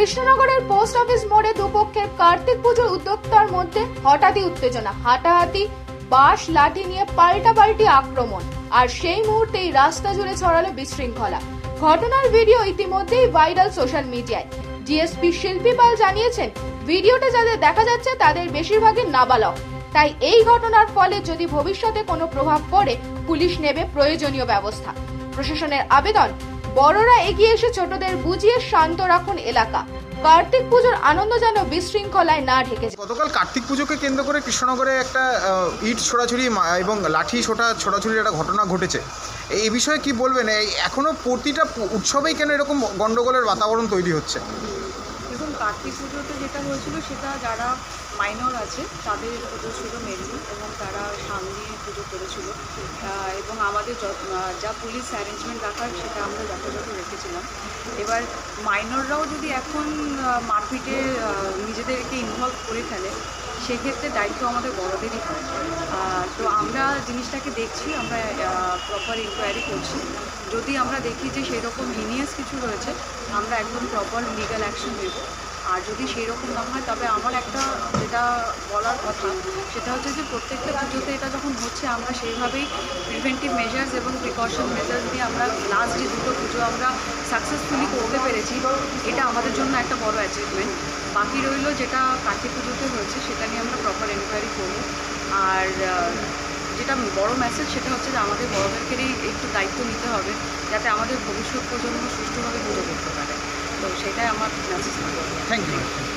কৃষ্ণনগরের post office মোড়ে দুপক্ষের কার্তিক পুজোর উদ্যোক্তার মধ্যে হঠাৎই উত্তেজনা, হাঁটাহাঁটি, বাঁশ, লাঠি নিয়ে পাল্টাপাল্টি আক্রমণ। আর সেই মুহূর্তেই রাস্তা জুড়ে ছড়ালো বিশৃঙ্খলা। ঘটনার ভিডিও ইতিমধ্যেই ভাইরাল সোশ্যাল মিডিয়ায় ডিএসপি শিল্পী পাল জানিয়েছেন ভিডিওতে যাদের দেখা যাচ্ছে তাদের বেশিরভাগই নাবালক। তাই এই ঘটনার ফলে যদি ভবিষ্যতে কোনো প্রভাব পড়ে, পুলিশ নেবে প্রয়োজনীয় ব্যবস্থা। প্রশাসনের আবেদন বড়রা এগিয়ে এসে ছোটদের বুঝিয়ে শান্ত রাখুন এলাকা। কার্তিক পুজোর আনন্দ যেন বিশৃঙ্খলায় না ঢেকে যায়। গতকাল কার্তিক পুজোকে কেন্দ্র করে কৃষ্ণনগরে একটা ইট ছোড়াছুড়ি এবং লাঠি ছোটা ছোড়াছুড়ির একটা ঘটনা ঘটেছে। এই বিষয়ে কি বলবেন? এই এখনও প্রতিটা উৎসবেই কেন এরকম গন্ডগোলের বাতাবরণ তৈরি হচ্ছে? দেখুন কার্তিক পুজোতে যেটা হয়েছিল সেটা যারা মাইনর আছে তাদের পুজো ছিল মেনলি এবং তারা সামনে পুজো করেছিল। আমাদের যা পুলিশ অ্যারেঞ্জমেন্ট রাখার সেটা আমরা যথাযথ রেখেছিলাম। এবার মাইনররাও যদি এখন মারপিটে নিজেদেরকে ইনভলভ করে ফেলে, সেক্ষেত্রে দায়িত্ব আমাদের বড়দেরই হয়। তো আমরা জিনিসটাকে দেখছি, আমরা প্রপার ইনকোয়ারি করছি। যদি আমরা দেখি যে সেই রকম হিনিয়াস কিছু রয়েছে আমরা একদম প্রপার লিগ্যাল অ্যাকশন নেব। আর যদি সেই রকম না হয়, তবে আমার একটা যেটা বলার কথা। সেটা হচ্ছে যে প্রত্যেকটা পুজোতে এটা যখন হচ্ছে, আমরা সেইভাবেই প্রিভেন্টিভ মেজার্স এবং প্রিকশন মেজার্স দিয়ে আমরা লাস্ট যে দুটো পুজো আমরা সাকসেসফুলি করতে পেরেছি, এটা আমাদের জন্য একটা বড় অ্যাচিভমেন্ট বাকি রইল যেটা কার্তিক পুজোতে হয়েছে, সেটা নিয়ে আমরা প্রপার এনকোয়ারি করব আর যেটা বড় মেসেজ সেটা হচ্ছে যে আমাদের বড়দেরকেরই একটু দায়িত্ব নিতে হবে, যাতে আমাদের ভবিষ্যৎ প্রজন্ম সুষ্ঠুভাবে পুজো করতে পারে। তো সেটাই আমার মেসেজ থ্যাংক ইউ